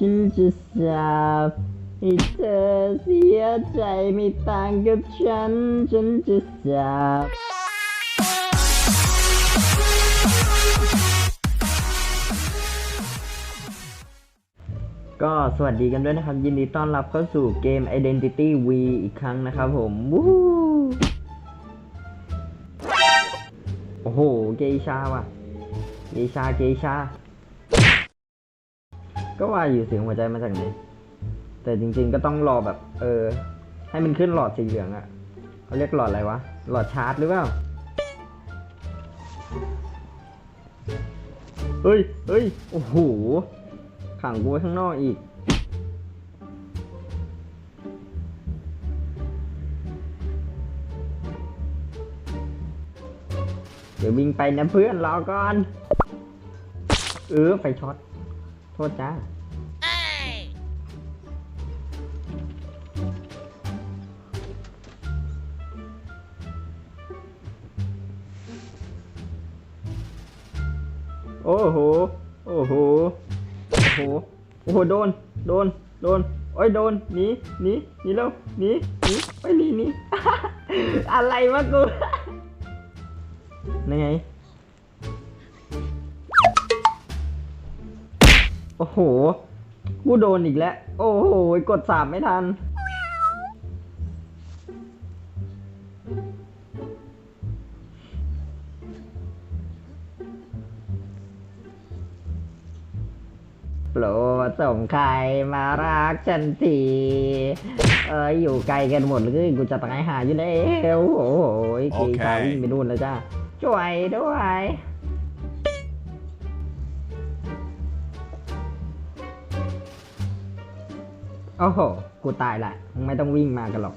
ฉันจะสาบให้เธอเสียใจไม่ต่างกับฉัน ฉันจะสาบก็สวัสดีกันด้วยนะครับ ยินดีต้อนรับเข้าสู่เกม Identity V อีกครั้งนะครับผมวู้โอ้โห เกชาว่ะ เกชา เกชา ก็ว่าอยู่เสียงหัวใจมาจากไหน แต่จริง ๆ ก็ต้องรอแบบ เออ ให้มันขึ้นหลอดสีเหลืองอะเขาเรียกหลอดอะไรวะ หลอดชาร์จหรือเปล่า เฮ้ยเฮ้ยโอ้โห ขังกูไว้ข้างนอกอีก เดี๋ยววิ่งไปนะเพื่อนรอก่อน เออไฟช็อต ทษจ้าโอ้โห โอ้โห โอ้โห โอ้โห โดน โดน โดน โอ้ย โดน หนี หนี หนีแล้วหนี หนีไปหนีหนีอะไรวะกู นี่ไง โอ้โห กูโดนอีกแล้ว โอ้โห กดสามไม่ทัน โปรดส่งใครมารักฉันที เอ้ยอยู่ไกลกันหมดเลยกูจะตายหาอยู่แล้ว โอ้โหกีโอเคชาวิ่งไปนู่นแล้วจ้า ช่วยด้วย โอ้โห กูตายละมึงไม่ต้องวิ่งมากันหรอก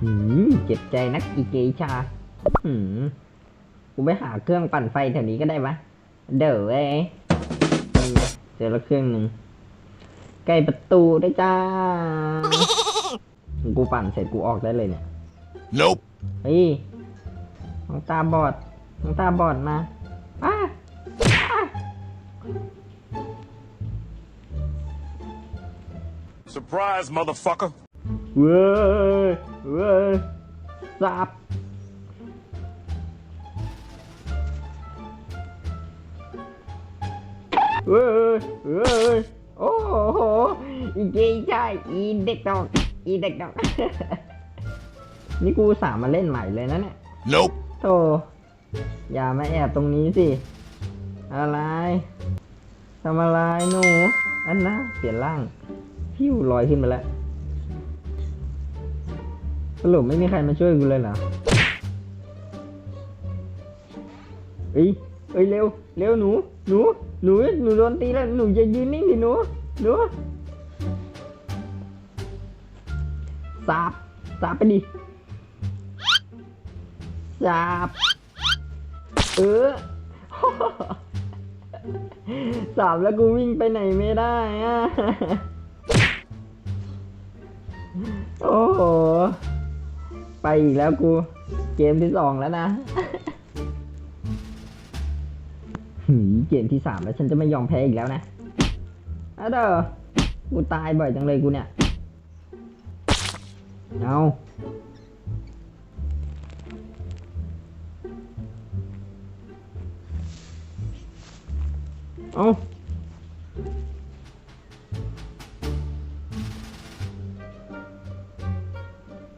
หืมเจ็บใจนักอีเกชาหืมกูไปหาเครื่องปั่นไฟแถวนี้ก็ได้ปะเด้อเอ้ยนี่ไงเจอแล้วเครื่องหนึ่งใกล้ประตูได้วยจ้า กูปั่นเสร็จกูออกได้เลยเนี่ย Nope. เฮ้ยน้องตาบอดน้องตาบอดมาอ้า Surprise, motherfucker. เว้ยเว้ยสับเว้ยเว้ยโอ้โหอีเกย์ใช่อีเด็กดอกอีเด็กดอก นี่กูสามมาเล่นใหม่เลยนะเนี่ย Nope. โธ่อย่ามาแอบตรงนี้สิ อะไรทำอะไรหนู อันนะเปลี่ยนร่าง พิ้วลอยขึ้นไปแล้วสรุปไม่มีใครมาช่วยกูเลยเหรอเอ้ยเอ้ยเร็ว เร็วหนู หนู หนู หนูโดนตีแล้ว หนูจะยืนนิ่งดิหนู หนูสาบสาบไปดิจับเออสามแล้วกูวิ่งไปไหนไม่ได้อะ โอ้โห ไปอีกแล้วกู เกมที่สองแล้วนะหืมเกมที่สามแล้วฉันจะไม่ยอมแพ้อีกแล้วนะอะเด้อกูตายบ่อยจังเลยกูเนี่ย เอาเอา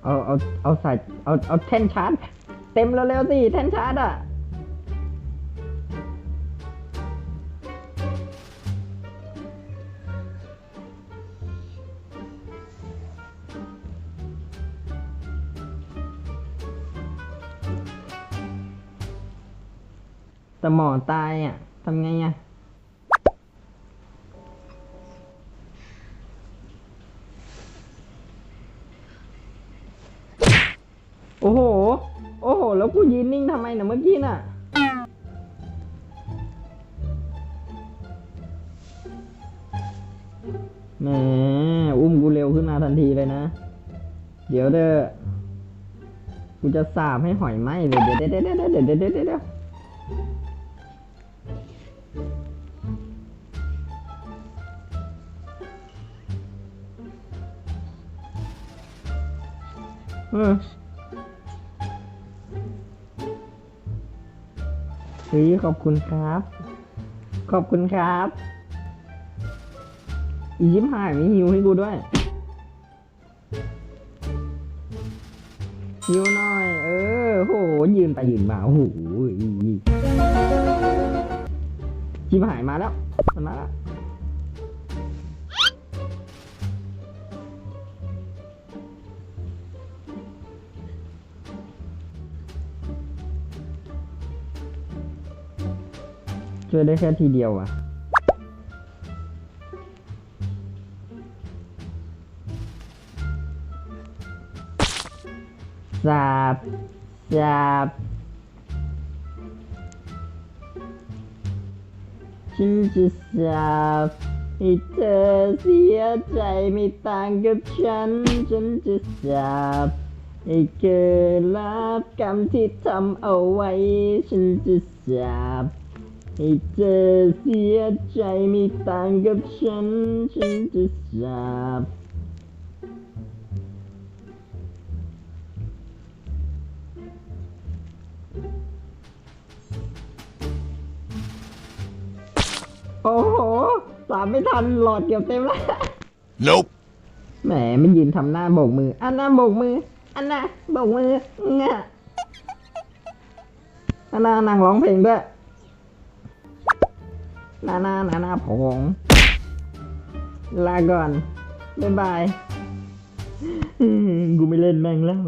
เอาเอาเอาใส่เอาเอาแท่นชาร์จเต็มเร็วๆสิแท่นชาร์จอะแต่หมอตายอะทำไงอะ แล้วกูยืนนิ่งทำไมเนะ่ยเมื่อกี้น่ะ แหม อุ้มกูเร็วขึ้นมาทันทีเลยนะ เดี๋ยวเด้อ กูจะสาบให้หอยไหมเดี๋ยวเดี๋ยวเดี๋ยวเดี๋ยวเดี๋ยวเดี๋ยวเดี๋ยวเออ ฮ้ยขอบคุณครับ ขอบคุณครับ อียิ้มหายมีหิวให้กูด้วยหิวหน่อย เออโหยืนไปยืนมาโอ้โหยิ้มหายมาแล้วมันมาแล้ว ช่วยได้แค่ทีเดียวอะสาบสาบฉันจะสาบให้เธอเสียใจไม่ต่างกับฉัน ฉันจะสาบให้เธอรับกรรมที่ทำเอาไว้ ฉันจะสาบ ให้เธอเสียใจไม่ต่างกับฉัน ฉันจะสาบโอ้โห สามไม่ทันหลอดเกือบเต็มแล้ว Nope. แหมไม่ยืนทำหน้าโบกมือ อันหน้าโบกมือ อันน่ะโบกมือเงี้ยอันน่านางร้องเพลงด้วย นานานานาผงลาก่อน บ๊ายบาย กูไม่เล่นแม่งแล้ว